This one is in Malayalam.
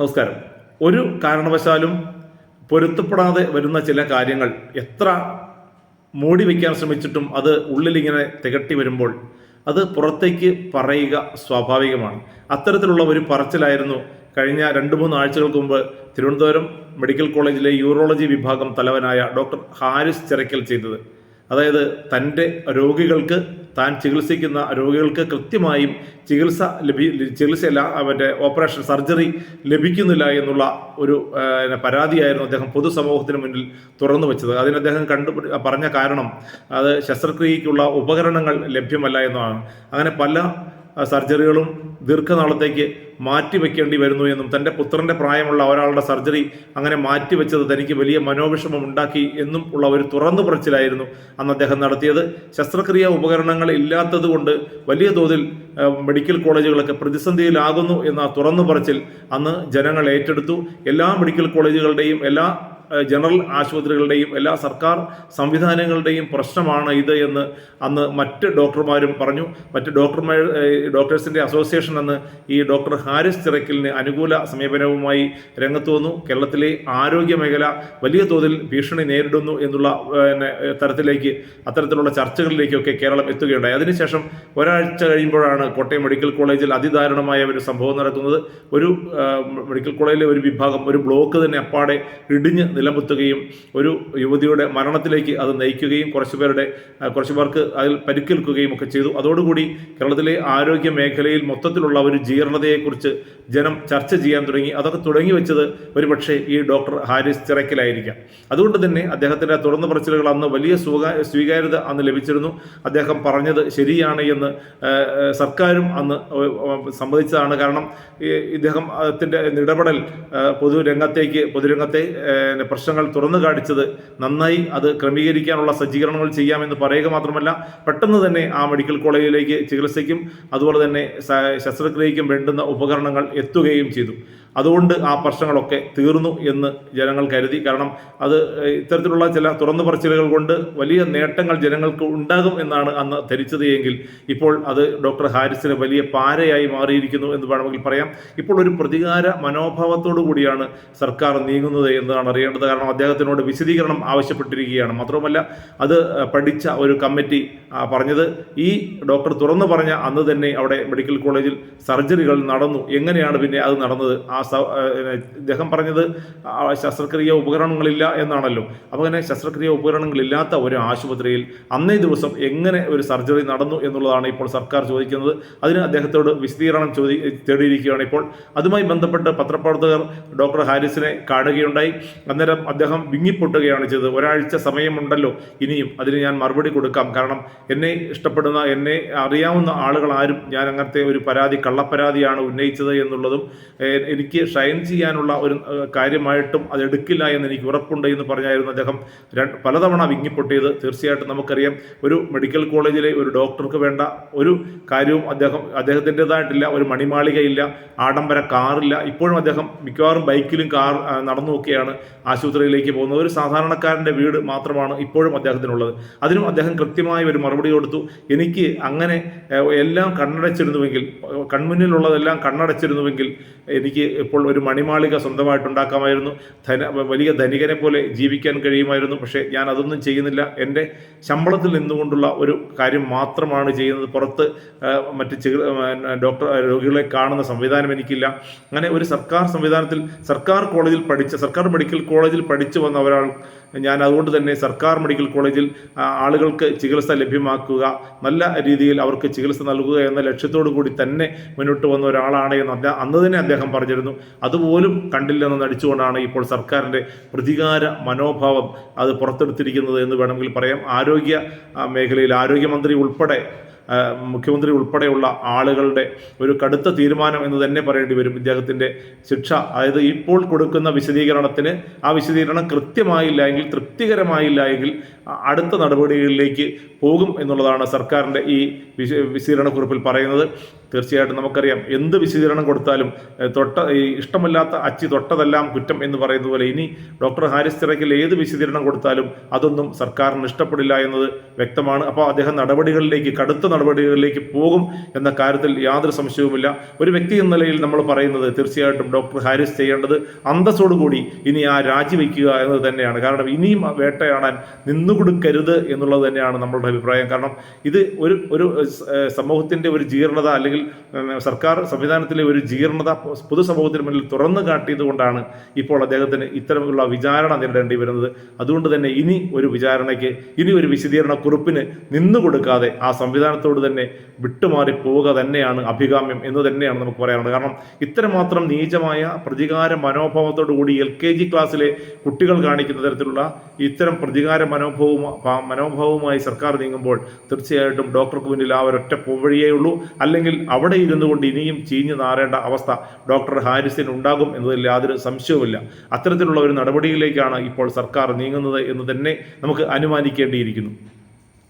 നമസ്കാരം. ഒരു കാരണവശാലും പൊരുത്തപ്പെടാതെ വരുന്ന ചില കാര്യങ്ങൾ എത്ര മൂടി വയ്ക്കാൻ ശ്രമിച്ചിട്ടും അത് ഉള്ളിലിങ്ങനെ തികട്ടി വരുമ്പോൾ അത് പുറത്തേക്ക് പറയുക സ്വാഭാവികമാണ്. അത്തരത്തിലുള്ള ഒരു പറച്ചിലായിരുന്നു കഴിഞ്ഞ രണ്ട് മൂന്ന് ആഴ്ചകൾക്ക് മുമ്പ് തിരുവനന്തപുരം മെഡിക്കൽ കോളേജിലെ യൂറോളജി വിഭാഗം തലവനായ ഡോക്ടർ ഹാരിസ് ചിറക്കൽ ചെയ്തത്. അതായത് തന്റെ രോഗികൾക്ക് താൻ ചികിത്സിക്കുന്ന രോഗികൾക്ക് കൃത്യമായും ചികിത്സ ലഭി ചികിത്സയല്ല അവന്റെ ഓപ്പറേഷൻ സർജറി ലഭിക്കുന്നില്ല എന്നുള്ള ഒരു പരാതിയായിരുന്നു അദ്ദേഹം പൊതുസമൂഹത്തിന് മുന്നിൽ തുറന്നു വെച്ചത്. അതിന് അദ്ദേഹം കണ്ടു പറഞ്ഞ കാരണം അത് ശസ്ത്രക്രിയയ്ക്കുള്ള ഉപകരണങ്ങൾ ലഭ്യമല്ല എന്നതാണ് അങ്ങനെ പല സർജറികളും ദീർഘനാളത്തേക്ക് മാറ്റിവെക്കേണ്ടി വരുന്നു എന്നും തന്റെ പുത്രന്റെ പ്രായമുള്ള ഒരാളുടെ സർജറി അങ്ങനെ മാറ്റിവെച്ചത് തനിക്ക് വലിയ മനോവിഷമം ഉണ്ടാക്കി എന്നും ഉള്ള ഒരു തുറന്നു പറച്ചിലായിരുന്നു അന്ന് അദ്ദേഹം നടത്തിയത്. ശസ്ത്രക്രിയ ഉപകരണങ്ങൾ ഇല്ലാത്തതുകൊണ്ട് വലിയ തോതിൽ മെഡിക്കൽ കോളേജുകളൊക്കെ പ്രതിസന്ധിയിലാകുന്നു എന്ന തുറന്നു പറച്ചിൽ അന്ന് ജനങ്ങൾ ഏറ്റെടുത്തു. എല്ലാ മെഡിക്കൽ കോളേജുകളുടെയും എല്ലാ ജനറൽ ആശുപത്രികളുടെയും എല്ലാ സർക്കാർ സംവിധാനങ്ങളുടെയും പ്രശ്നമാണ് ഇത് എന്ന് അന്ന് മറ്റ് ഡോക്ടർമാരും പറഞ്ഞു. മറ്റ് ഡോക്ടർമാർ ഡോക്ടേഴ്സിന്റെ അസോസിയേഷൻ അന്ന് ഈ ഡോക്ടർ ഹാരിസ് ചിറക്കലിന് അനുകൂല സമീപനവുമായി രംഗത്ത് വന്നു. കേരളത്തിലെ ആരോഗ്യ മേഖല വലിയ തോതിൽ ഭീഷണി നേരിടുന്നു എന്നുള്ള തരത്തിലേക്ക് അത്തരത്തിലുള്ള ചർച്ചകളിലേക്കൊക്കെ കേരളം എത്തുകയുണ്ടായി. അതിനുശേഷം ഒരാഴ്ച കഴിയുമ്പോഴാണ് കോട്ടയം മെഡിക്കൽ കോളേജിൽ അതിദാരുണമായ ഒരു സംഭവം നടക്കുന്നത്. ഒരു മെഡിക്കൽ കോളേജിലെ ഒരു വിഭാഗം ഒരു ബ്ലോക്ക് തന്നെ അപ്പാടെ ഇടിഞ്ഞ് നിലമുത്തുകയും ഒരു യുവതിയുടെ മരണത്തിലേക്ക് അത് നയിക്കുകയും കുറച്ച് പേരുടെ കുറച്ച് പേർക്ക് അതിൽ പരിക്കേൽക്കുകയും ഒക്കെ ചെയ്തു. അതോടുകൂടി കേരളത്തിലെ ആരോഗ്യ മേഖലയിൽ മൊത്തത്തിലുള്ള ഒരു ജീർണതയെക്കുറിച്ച് ജനം ചർച്ച ചെയ്യാൻ തുടങ്ങി. അതൊക്കെ തുടങ്ങി വെച്ചത് ഒരുപക്ഷെ ഈ ഡോക്ടർ ഹാരിസ് ചിറക്കലായിരിക്കാം അതുകൊണ്ട് തന്നെ അദ്ദേഹത്തിന്റെ തുറന്നു പറച്ചിലുകൾ അന്ന് വലിയ സ്വീകാര്യത അന്ന് ലഭിച്ചിരുന്നു. അദ്ദേഹം പറഞ്ഞത് ശരിയാണ് എന്ന് സർക്കാരും അന്ന് സമ്മതിച്ചതാണ്. കാരണം ഇദ്ദേഹം അതിന്റെ ഇടപെടൽ പൊതുരംഗത്തേക്ക് പൊതുരംഗത്തെ പ്രശ്നങ്ങൾ തുറന്നു കാണിച്ചത് നന്നായി അത് ക്രമീകരിക്കാനുള്ള സജ്ജീകരണങ്ങൾ ചെയ്യാമെന്ന് പറയുക മാത്രമല്ല പെട്ടെന്ന് തന്നെ ആ മെഡിക്കൽ കോളേജിലേക്ക് ചികിത്സയ്ക്കും അതുപോലെ തന്നെ ശസ്ത്രക്രിയയ്ക്കും വേണ്ടുന്ന ഉപകരണങ്ങൾ എത്തുകയും ചെയ്തു. അതുകൊണ്ട് ആ പ്രശ്നങ്ങളൊക്കെ തീർന്നു എന്ന് ജനങ്ങൾ കരുതി. കാരണം അത് ഇത്തരത്തിലുള്ള ചില തുറന്നു പറച്ചിലുകൾ കൊണ്ട് വലിയ നേട്ടങ്ങൾ ജനങ്ങൾക്ക് ഉണ്ടാകും എന്നാണ് അന്ന് ധരിച്ചത് എങ്കിൽ ഇപ്പോൾ അത് ഡോക്ടർ ഹാരിസിന് വലിയ പാരയായി മാറിയിരിക്കുന്നു എന്ന് വേണമെങ്കിൽ പറയാം. ഇപ്പോൾ ഒരു പ്രതികാര മനോഭാവത്തോടു കൂടിയാണ് സർക്കാർ നീങ്ങുന്നത് എന്നതാണ് അറിയേണ്ടത്. കാരണം അദ്ദേഹത്തിനോട് വിശദീകരണം ആവശ്യപ്പെട്ടിരിക്കുകയാണ്. മാത്രമല്ല അത് പഠിച്ച ഒരു കമ്മിറ്റി പറഞ്ഞത് ഈ ഡോക്ടർ തുറന്നു പറഞ്ഞ അന്ന് തന്നെ അവിടെ മെഡിക്കൽ കോളേജിൽ സർജറികൾ നടന്നു. എങ്ങനെയാണ് പിന്നെ അത് നടന്നത്? ആ, ഇദ്ദേഹം പറഞ്ഞത് ശസ്ത്രക്രിയ ഉപകരണങ്ങളില്ല എന്നാണല്ലോ. അപ്പോൾ അങ്ങനെ ശസ്ത്രക്രിയ ഉപകരണങ്ങളില്ലാത്ത ഒരു ആശുപത്രിയിൽ അന്നേ ദിവസം എങ്ങനെ ഒരു സർജറി നടന്നു എന്നുള്ളതാണ് ഇപ്പോൾ സർക്കാർ ചോദിക്കുന്നത്. അതിന് അദ്ദേഹത്തോട് വിശദീകരണം ചോദി തേടിയിരിക്കുകയാണ് ഇപ്പോൾ. അതുമായി ബന്ധപ്പെട്ട് പത്രപ്രവർത്തകർ ഡോക്ടർ ഹാരിസിനെ കാണുകയുണ്ടായി. അന്നേരം അദ്ദേഹം വിങ്ങിപ്പൊട്ടുകയാണ് ചെയ്തത്. ഒരാഴ്ച സമയമുണ്ടല്ലോ. ഇനിയും അതിന് ഞാൻ മറുപടി കൊടുക്കാം. കാരണം എന്നെ ഇഷ്ടപ്പെടുന്ന എന്നെ അറിയാവുന്ന ആളുകൾ ആരും ഞാൻ അങ്ങനത്തെ ഒരു പരാതി കള്ളപ്പരാതിയാണ് ഉന്നയിച്ചത് എന്നുള്ളതും ഏഹ്, എനിക്ക് ഷൈൻ ചെയ്യാനുള്ള ഒരു കാര്യമായിട്ടും അതെടുക്കില്ല എന്ന് എനിക്ക് ഉറപ്പുണ്ട് എന്ന് പറഞ്ഞായിരുന്നു അദ്ദേഹം. രണ്ട് പലതവണ വിങ്ങിപ്പൊട്ടിയത്. തീർച്ചയായിട്ടും നമുക്കറിയാം. ഒരു മെഡിക്കൽ കോളേജിലെ ഒരു ഡോക്ടർക്ക് വേണ്ട ഒരു കാര്യവും അദ്ദേഹം അദ്ദേഹത്തിന്റെതായിട്ടില്ല. ഒരു മണിമാളികയില്ല. ആഡംബര കാറില്ല. ഇപ്പോഴും അദ്ദേഹം മിക്കവാറും ബൈക്കിലും കാർ നടന്നു നടന്നുമൊക്കെയാണ് ആശുപത്രിയിലേക്ക് പോകുന്നത്. ഒരു സാധാരണക്കാരന്റെ വീട് മാത്രമാണ് ഇപ്പോഴും അദ്ദേഹത്തിനുള്ളത്. അതിനും അദ്ദേഹം കൃത്യമായ ഒരു മറുപടി കൊടുത്തു. എനിക്ക് അങ്ങനെ എല്ലാം കണ്ണടച്ചിരുന്നുവെങ്കിൽ കൺമുന്നിലുള്ളതെല്ലാം കണ്ണടച്ചിരുന്നുവെങ്കിൽ എനിക്ക് ഇപ്പോൾ ഒരു മണിമാളിക സ്വന്തമായിട്ടുണ്ടാക്കാമായിരുന്നു. ധന വലിയ ധനികനെ പോലെ ജീവിക്കാൻ കഴിയുമായിരുന്നു. പക്ഷേ ഞാൻ അതൊന്നും ചെയ്യുന്നില്ല. എന്റെ ശമ്പളത്തിൽ നിന്നുകൊണ്ടുള്ള ഒരു കാര്യം മാത്രമാണ് ചെയ്യുന്നത്. പുറത്ത് മറ്റ് ചികി ഡോക്ടർ രോഗികളെ കാണുന്ന സംവിധാനം എനിക്കില്ല. അങ്ങനെ ഒരു സർക്കാർ സംവിധാനത്തിൽ സർക്കാർ കോളേജിൽ പഠിച്ച സർക്കാർ മെഡിക്കൽ കോളേജിൽ പഠിച്ചു വന്ന ഒരാൾ ഞാൻ അതുകൊണ്ട് തന്നെ സർക്കാർ മെഡിക്കൽ കോളേജിൽ ആളുകൾക്ക് ചികിത്സ ലഭ്യമാക്കുക നല്ല രീതിയിൽ അവർക്ക് ചികിത്സ നൽകുക എന്ന ലക്ഷ്യത്തോടു കൂടി തന്നെ മുന്നോട്ട് വന്ന ഒരാളാണ് എന്ന് അന്ന് തന്നെ അദ്ദേഹം പറഞ്ഞിരുന്നു. അതുപോലും കണ്ടില്ലെന്ന് നടിച്ചുകൊണ്ടാണ് ഇപ്പോൾ സർക്കാരിന്റെ പ്രതികാര മനോഭാവം അത് പുറത്തെടുത്തിരിക്കുന്നത് എന്ന് വേണമെങ്കിൽ പറയാം. ആരോഗ്യ മേഖലയിൽ ആരോഗ്യമന്ത്രി ഉൾപ്പെടെ മുഖ്യമന്ത്രി ഉൾപ്പെടെയുള്ള ആളുകളുടെ ഒരു കടുത്ത തീരുമാനം എന്ന് തന്നെ പറയേണ്ടി വരും ഇദ്ദേഹത്തിന്റെ ശിക്ഷ. അതായത് ഇപ്പോൾ കൊടുക്കുന്ന വിശദീകരണത്തിന് ആ വിശദീകരണം കൃത്യമായില്ല എങ്കിൽ തൃപ്തികരമായില്ല എങ്കിൽ അടുത്ത നടപടികളിലേക്ക് പോകും എന്നുള്ളതാണ് സർക്കാരിന്റെ ഈ വിശ- വിശദീകരണക്കുറിപ്പിൽ പറയുന്നത്. തീർച്ചയായിട്ടും നമുക്കറിയാം എന്ത് വിശദീകരണം കൊടുത്താലും തൊട്ട ഈ ഇഷ്ടമല്ലാത്ത അച്ചി തൊട്ടതെല്ലാം കുറ്റം എന്ന് പറയുന്ന പോലെ ഇനി ഡോക്ടർ ഹാരിസ് തിരക്കിൽ ഏത് വിശദീകരണം കൊടുത്താലും അതൊന്നും സർക്കാരിന് ഇഷ്ടപ്പെടില്ല എന്നത് വ്യക്തമാണ്. അപ്പോൾ അദ്ദേഹം നടപടികളിലേക്ക് കടുത്ത നടപടികളിലേക്ക് പോകും എന്ന കാര്യത്തിൽ യാതൊരു സംശയവുമില്ല. ഒരു വ്യക്തി എന്ന നിലയിൽ നമ്മൾ പറയുന്നത് തീർച്ചയായിട്ടും ഡോക്ടർ ഹാരിസ് ചെയ്യേണ്ടത് അന്തസ്സോടുകൂടി ഇനി ആ രാജിവെക്കുക എന്നത് തന്നെയാണ്. കാരണം ഇനിയും വേട്ടയാടാൻ നിന്നുകൊടുക്കരുത് എന്നുള്ളത് തന്നെയാണ് നമ്മളുടെ അഭിപ്രായം. കാരണം ഇത് ഒരു ഒരു സമൂഹത്തിന്റെ ഒരു ജീർണത അല്ലെങ്കിൽ സർക്കാർ സംവിധാനത്തിലെ ഒരു ജീർണത പൊതുസമൂഹത്തിന് മുന്നിൽ തുറന്നു കാട്ടിയത് കൊണ്ടാണ് ഇപ്പോൾ അദ്ദേഹത്തിന് ഇത്തരമുള്ള വിചാരണ നേരിടേണ്ടി വരുന്നത്. അതുകൊണ്ട് തന്നെ ഇനി ഒരു വിചാരണയ്ക്ക് ഇനി ഒരു വിശദീകരണ കുറിപ്പിന് നിന്നു കൊടുക്കാതെ ആ സംവിധാനത്തോട് തന്നെ വിട്ടുമാറി പോവുക തന്നെയാണ് അഭികാമ്യം എന്ന് തന്നെയാണ് നമുക്ക് പറയാനുള്ളത് കാരണം ഇത്രമാത്രം നീചമായ പ്രതികാര മനോഭാവത്തോടു കൂടി എൽ കെ ജി ക്ലാസ്സിലെ കുട്ടികൾ കാണിക്കുന്ന തരത്തിലുള്ള ഇത്തരം പ്രതികാര മനോഭാവവും മനോഭാവവുമായി സർക്കാർ നീങ്ങുമ്പോൾ തീർച്ചയായിട്ടും ഡോക്ടർക്ക് മുന്നിൽ ആ ഒരൊറ്റ പോവഴിയേ ഉള്ളൂ. അല്ലെങ്കിൽ അവിടെ ഇരുന്നു കൊണ്ട് ഇനിയും ചീഞ്ഞു നാറേണ്ട അവസ്ഥ ഡോക്ടർ ഹാരിസിന് ഉണ്ടാകും എന്നതിൽ യാതൊരു സംശയവുമില്ല. അത്തരത്തിലുള്ള ഒരു നടപടിയിലേക്കാണ് ഇപ്പോൾ സർക്കാർ നീങ്ങുന്നത് എന്ന് തന്നെ നമുക്ക് അനുമാനിക്കേണ്ടിയിരിക്കുന്നു.